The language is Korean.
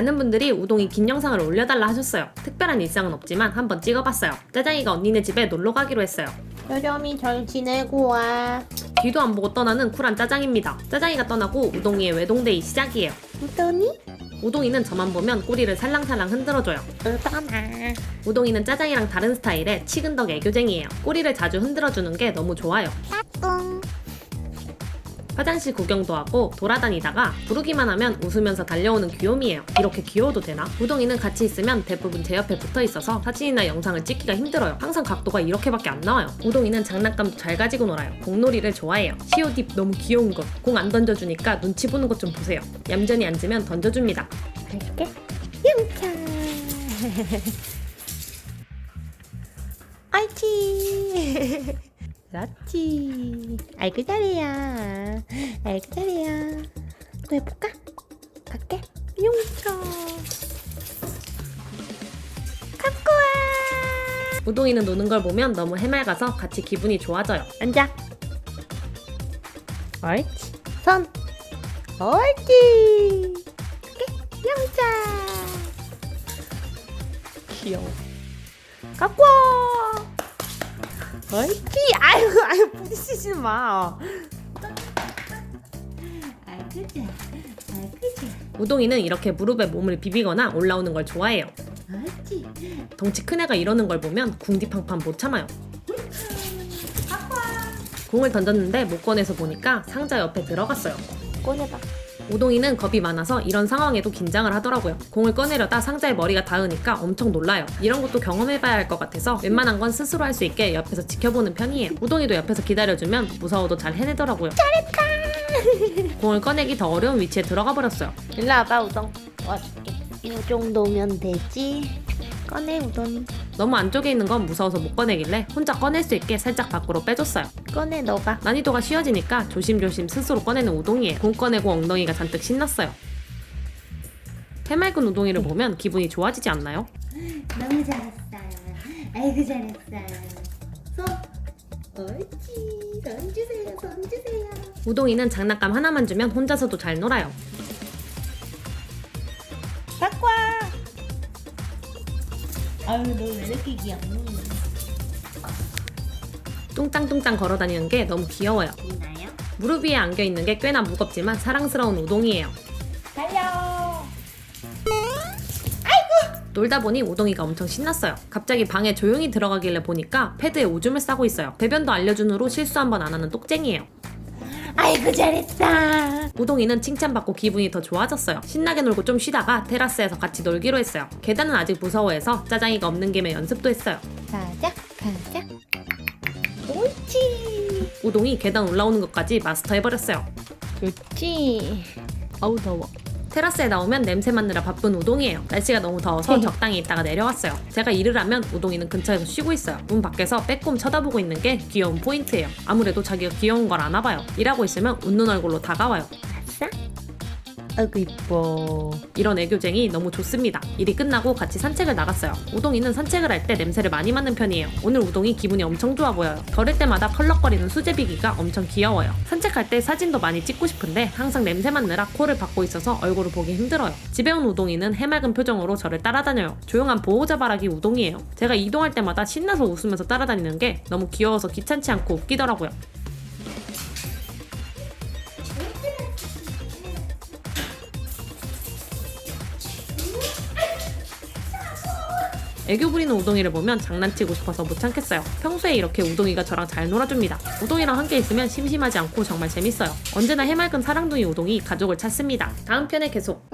많은 분들이 우동이 긴 영상을 올려달라 하셨어요. 특별한 일상은 없지만 한번 찍어봤어요. 짜장이가 언니네 집에 놀러 가기로 했어요. 여점이 잘 지내고 와. 뒤도 안 보고 떠나는 쿨한 짜장입니다. 짜장이가 떠나고 우동이의 외동데이 시작이에요. 우더니? 우동이는 저만 보면 꼬리를 살랑살랑 흔들어줘요. 우더나. 우동이는 짜장이랑 다른 스타일의 치근덕 애교쟁이에요. 꼬리를 자주 흔들어주는 게 너무 좋아요. 뿡. 화장실 구경도 하고 돌아다니다가 부르기만 하면 웃으면서 달려오는 귀요미예요. 이렇게 귀여워도 되나? 우동이는 같이 있으면 대부분 제 옆에 붙어 있어서 사진이나 영상을 찍기가 힘들어요. 항상 각도가 이렇게밖에 안 나와요. 우동이는 장난감도 잘 가지고 놀아요. 공놀이를 좋아해요. 시오딥 너무 귀여운 것. 공 안 던져주니까 눈치 보는 것 좀 보세요. 얌전히 앉으면 던져줍니다. 갈게. 영차. 아이치. 그렇지. 아이고 잘해야. 아이고 잘해야. 또 해볼까? 갈게. 용차. 갖고 와. 우동이는 노는 걸 보면 너무 해맑아서 같이 기분이 좋아져요. 앉아. 옳지. 손. 옳지. 갈게. 영차. 귀여워. 갖고 와. 옳지. 아유, 아유, 부딪히지 마. 아이고, 자. 우동이는 이렇게 무릎에 몸을 비비거나 올라오는 걸 좋아해요. 옳지. 덩치 큰 애가 이러는 걸 보면 궁디팡팡 못 참아요. 공을 던졌는데 못 꺼내서 보니까 상자 옆에 들어갔어요. 꺼내봐. 우동이는 겁이 많아서 이런 상황에도 긴장을 하더라고요. 공을 꺼내려다 상자에 머리가 닿으니까 엄청 놀라요. 이런 것도 경험해봐야 할 것 같아서 웬만한 건 스스로 할 수 있게 옆에서 지켜보는 편이에요. 우동이도 옆에서 기다려주면 무서워도 잘 해내더라고요. 잘했다! 공을 꺼내기 더 어려운 위치에 들어가 버렸어요. 일로 와봐, 우동. 와줄게. 이 정도면 되지. 꺼내, 우동. 너무 안쪽에 있는 건 무서워서 못 꺼내길래 혼자 꺼낼 수 있게 살짝 밖으로 빼줬어요. 꺼내, 너가. 난이도가 쉬워지니까 조심조심 스스로 꺼내는 우동이에요. 공 꺼내고 엉덩이가 잔뜩 신났어요. 해맑은 우동이를 보면 기분이 좋아지지 않나요? 너무 잘했어. 아이고 잘했어. 손. 옳지. 손 주세요. 손 주세요. 우동이는 장난감 하나만 주면 혼자서도 잘 놀아요. 와. 아유 너 왜 이렇게 귀엽니? 뚱땅뚱땅 걸어다니는 게 너무 귀여워요. 있나요? 무릎 위에 안겨 있는 게 꽤나 무겁지만 사랑스러운 우동이에요. 달려. 놀다 보니 우동이가 엄청 신났어요. 갑자기 방에 조용히 들어가길래 보니까 패드에 오줌을 싸고 있어요. 배변도 알려준 후로 실수 한 번 안 하는 똑쟁이에요. 아이고 잘했어. 우동이는 칭찬받고 기분이 더 좋아졌어요. 신나게 놀고 좀 쉬다가 테라스에서 같이 놀기로 했어요. 계단은 아직 무서워해서 짜장이가 없는 김에 연습도 했어요. 가자 가자. 옳지. 우동이 계단 올라오는 것까지 마스터해버렸어요. 좋지. 아우 더워. 테라스에 나오면 냄새 맡느라 바쁜 우동이에요. 날씨가 너무 더워서 적당히 있다가 내려왔어요. 제가 일을 하면 우동이는 근처에서 쉬고 있어요. 문 밖에서 빼꼼 쳐다보고 있는 게 귀여운 포인트예요. 아무래도 자기가 귀여운 걸 아나 봐요. 일하고 있으면 웃는 얼굴로 다가와요. 아싸. 아이고 이뻐. 이런 애교쟁이 너무 좋습니다. 일이 끝나고 같이 산책을 나갔어요. 우동이는 산책을 할 때 냄새를 많이 맡는 편이에요. 오늘 우동이 기분이 엄청 좋아 보여요. 걸을 때마다 펄럭거리는 수제비기가 엄청 귀여워요. 산책할 때 사진도 많이 찍고 싶은데 항상 냄새 맡느라 코를 박고 있어서 얼굴을 보기 힘들어요. 집에 온 우동이는 해맑은 표정으로 저를 따라다녀요. 조용한 보호자 바라기 우동이에요. 제가 이동할 때마다 신나서 웃으면서 따라다니는 게 너무 귀여워서 귀찮지 않고 웃기더라고요. 애교 부리는 우동이를 보면 장난치고 싶어서 못 참겠어요. 평소에 이렇게 우동이가 저랑 잘 놀아줍니다. 우동이랑 함께 있으면 심심하지 않고 정말 재밌어요. 언제나 해맑은 사랑둥이 우동이 가족을 찾습니다. 다음 편에 계속.